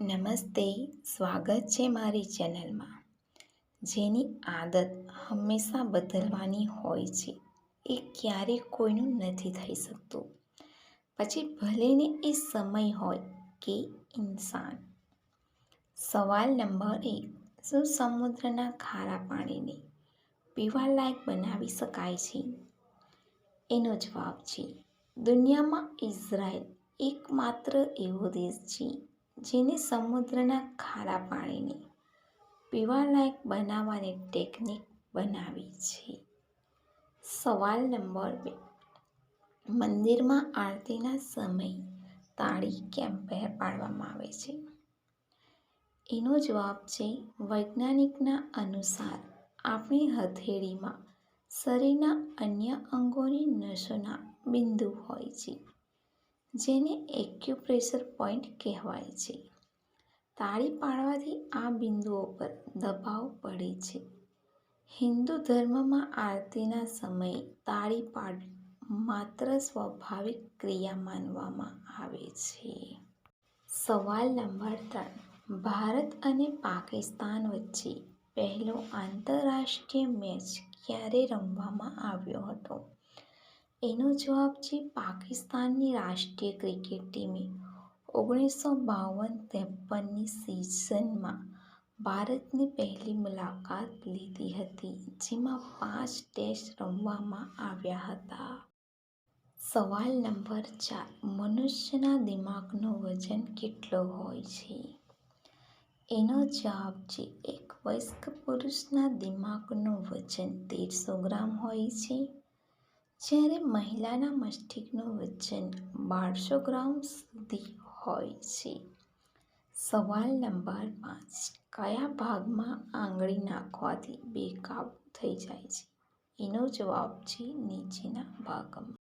નમસ્તે, સ્વાગત છે મારી ચેનલમાં. જેની આદત હંમેશા બદલવાની હોય છે. એ ક્યારેય કોઈનું નથી થઈ શકતું. પછી ભલેને એ સમય હોય કે ઇન્સાન. સવાલ નંબર એક, શું સમુદ્રના ખારા પાણીને પીવાલાયક બનાવી શકાય છે? એનો જવાબ છે, દુનિયામાં ઇઝરાયલ એકમાત્ર એવો દેશ છે જેને સમુદ્રના ખારા પાણીને પીવાલાયક બનાવવાની ટેકનિક બનાવી છે. સવાલ નંબર બે. મંદિરમાં આરતીના સમયે તાળી કેમ બહાર પાડવામાં આવે છે? એનો જવાબ છે, વૈજ્ઞાનિકના અનુસાર આપણી હથેળીમાં શરીરના અન્ય અંગોની નસોના બિંદુ હોય છે. જેને એક્યુપ્રેશર પોઈન્ટ કહેવાય છે. તાળી પાડવાથી આ બિંદુઓ પર દબાવ પડે છે. હિન્દુ ધર્મમાં આરતીના સમયે તાળી પાડવી માત્ર સ્વાભાવિક ક્રિયા માનવામાં આવે છે. સવાલ નંબર ત્રણ. ભારત અને પાકિસ્તાન વચ્ચે પહેલો આંતરરાષ્ટ્રીય મેચ ક્યારે રમવામાં આવ્યો હતો? એનો જવાબ છે પાકિસ્તાનની રાષ્ટ્રીય ક્રિકેટ ટીમે ઓગણીસો બાવન ત્રેપનની સિઝનમાં ભારતની પહેલી મુલાકાત લીધી હતી, જેમાં પાંચ ટેસ્ટ રમવામાં આવ્યા હતા. સવાલ નંબર ચાર, મનુષ્યના દિમાગનો વજન કેટલો હોય છે? એનો જવાબ છે, એક વયસ્ક પુરુષના દિમાગનું વજન તેરસો ગ્રામ હોય છે જ્યારે મહિલાના મસ્તિષ્કનું વજન બારસો ગ્રામ સુધી હોય છે, સવાલ નંબર પાંચ, કયા ભાગમાં આંગળી નાખવાથી બેકાબૂ થઈ જાય છે? એનો જવાબ છે નીચેના ભાગમાં.